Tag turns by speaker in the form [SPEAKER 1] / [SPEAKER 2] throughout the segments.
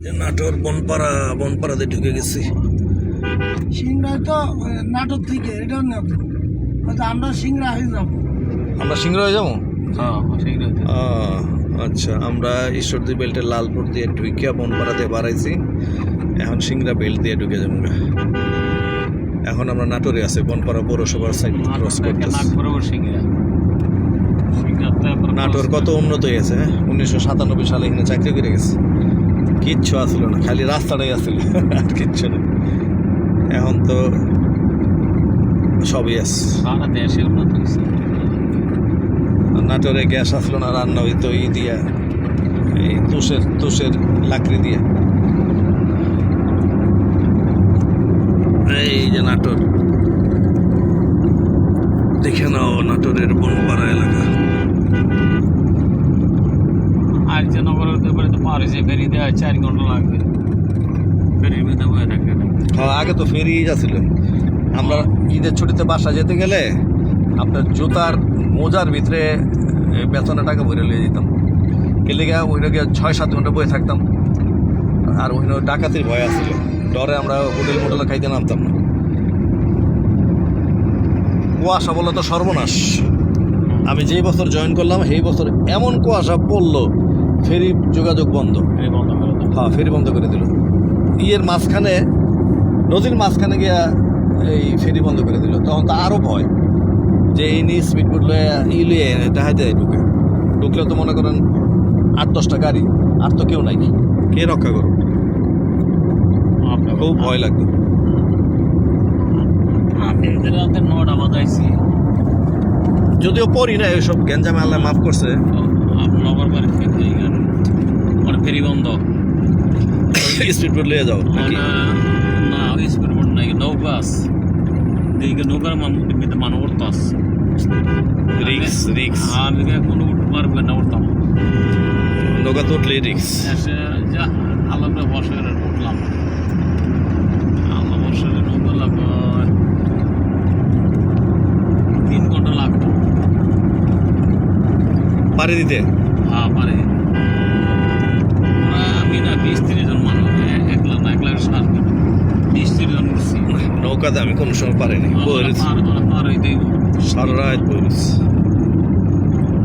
[SPEAKER 1] নাটোর বনপাড়া বনপাড়াতে ঢুকে গেছি।
[SPEAKER 2] সিংড়ায় তো নাটক থেকে নেব আমরা সিংড়া হয়ে যাব।
[SPEAKER 1] আমরা সিংহ হয়ে যাব।
[SPEAKER 3] হ্যাঁ
[SPEAKER 1] আচ্ছা আমরা ঈশ্বরদী বেল্টে লালপুর দিয়ে ঢুকিয়া বনপাড়াতে বাড়াইছি। এখন সিংড়া বেল্ট দিয়ে ঢুকে যাব এখন আমরা নাটোরে আছি বনপাড়া পৌরসভার সাইড ক্রস করতেছি। নাটোর কত উন্নত হয়েছে হ্যাঁ? উনিশশো সাতানব্বই সালে এখানে চাকরি করে গেছে। কিচ্ছু আসলো না খালি রাস্তাটাই আসছিল আর কিচ্ছু না। এখন তো সবই
[SPEAKER 3] উন্নত
[SPEAKER 1] নাটোরে গ্যাস আসলো না রান্না হইতো ই দিয়া এই তুষের তুষের লাকড়ি দিয়া। এই যে নাটোর। দেখে নাও নাটোরের বনপাড়া এলাকা।
[SPEAKER 3] যে নগরের ব্যাপারে হয়েছে ফেরি দেওয়া চার ঘণ্টা লাগবে। ফেরির ভিতরে বয়ে থাকে
[SPEAKER 1] হ্যাঁ আগে তো ফেরি যাচ্ছিল আমরা ঈদের ছুটিতে বাসা যেতে গেলে আপনার জুতার মোজার ভিতরে বেতনের টাকা ভরে লিয়ে যেতাম। গেলে গিয়ে ওইটা গিয়ে ছয় সাত ঘণ্টা বয়ে থাকতাম। আর ওইখানে ডাকাতির ভয় আসছিল ডরে আমরা হোটেল মোটেলে খাইতে নামতাম না। কুয়াশা বলে তো সর্বনাশ। আমি যেই বছর জয়েন করলাম, সেই বছর এমন কুয়াশা পড়ল ফেরি যোগাযোগ বন্ধ।
[SPEAKER 3] ফেরি বন্ধ করে দাও
[SPEAKER 1] হ্যাঁ ফেরি বন্ধ করে দিল। ইয়ের মাঝখানে নদীর মাঝখানে গিয়া এই ফেরি বন্ধ করে দিল। তখন তো আরও ভয় যে এই নিয়ে স্পিড বোট লয়ে ই লিয়ে দেখা যায় ঢুকে। ঢুকলে তো মনে করেন আট দশটা গাড়ি আর তো কেউ নাই। কে রক্ষা করো
[SPEAKER 3] আপনার
[SPEAKER 1] খুব ভয় লাগতো।
[SPEAKER 3] বাজাইছি।
[SPEAKER 1] যদিও পড়ি না এইসব গ্যাঞ্জামে আল্লাহ মাফ করছে।
[SPEAKER 3] আপনার বাড়ি বন্ধ।
[SPEAKER 1] স্পিড বোট লিয়ে যাও?
[SPEAKER 3] না স্পিড বোট নাই নৌকা আছে। দিকে নৌকার মানুষ উঠতে আসছে
[SPEAKER 1] রিক্স রিক্স
[SPEAKER 3] আমি কোনো উঠতে পারবে না উঠতাম।
[SPEAKER 1] নৌকা তো উঠলেই রিক্স
[SPEAKER 3] যা আলাদা বসে উঠলাম। আল্লাহ বসে নৌকা লাগবে। তিন ঘণ্টা লাগতো
[SPEAKER 1] পাড়ি দিতে?
[SPEAKER 3] হ্যাঁ পারে প্রায়
[SPEAKER 1] নৌকাতে আমি কোনো সময় পারিনি বই
[SPEAKER 3] পার করে পার হইতেই
[SPEAKER 1] সারা রাত বই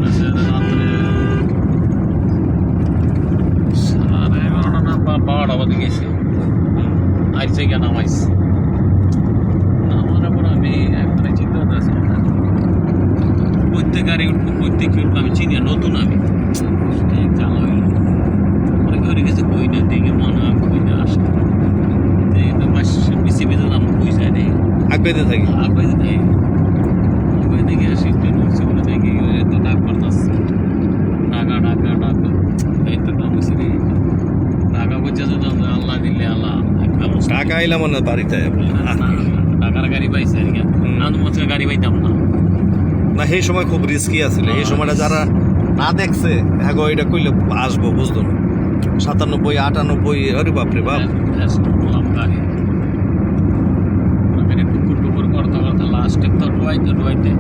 [SPEAKER 3] রাত্রে সাড়ে এগারোটা না বা বারোটা বাজে গেছি। আইসে গিয়ে নামাইছি। নামানোর পর আমি একবারে চিন্তা করতেছি প্রত্যেক গাড়ি উঠবো প্রত্যেক উঠবো আমি চিনি না, নতুন আমি এই চালা হইল পরে করে গেছে কই না দিকে মনে হয় কই না আসে এই তো মাস বেশি বেঁধে দাম কই যায় নেই
[SPEAKER 1] আগবেতে থাকি।
[SPEAKER 3] আগে দেয় আগে দেখে আসি ট্রেন উঠছে বলে দেখি ডাক এই তো হয়েছে রে আল্লাহ দিলে আল্লাহ
[SPEAKER 1] না বাড়িতে
[SPEAKER 3] গাড়ি পাইছে আর কি।
[SPEAKER 1] হুম।
[SPEAKER 3] আমি মনে গাড়ি পাইতাম না।
[SPEAKER 1] না সেই সময় খুব রিস্কি আছিল। এই সময়টা যারা না দেখছে হ্যাঁ এটা কইলে আসব বুঝতো না। সাতানব্বই আটানব্বই আরে বাপরে বাপ।
[SPEAKER 3] বললাম গাড়ি। লাস্টে তো ডুয়াইতে ডুয়াইতে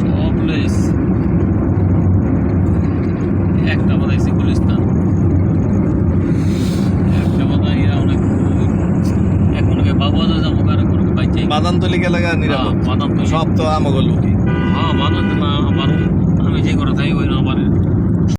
[SPEAKER 3] সব লেস। একটা বাদাইছে গুলিস্তান। একটা বাদাইয়া অনেক এখন বাবু বাজা যাব কারে কোনো বাইচে
[SPEAKER 1] নিরাপদ।
[SPEAKER 3] বাদাম তলি।
[SPEAKER 1] সব তো আমাকে লুকি
[SPEAKER 3] হ্যাঁ বাদাম না আমার আমি যে করে থাকি ওই না আমার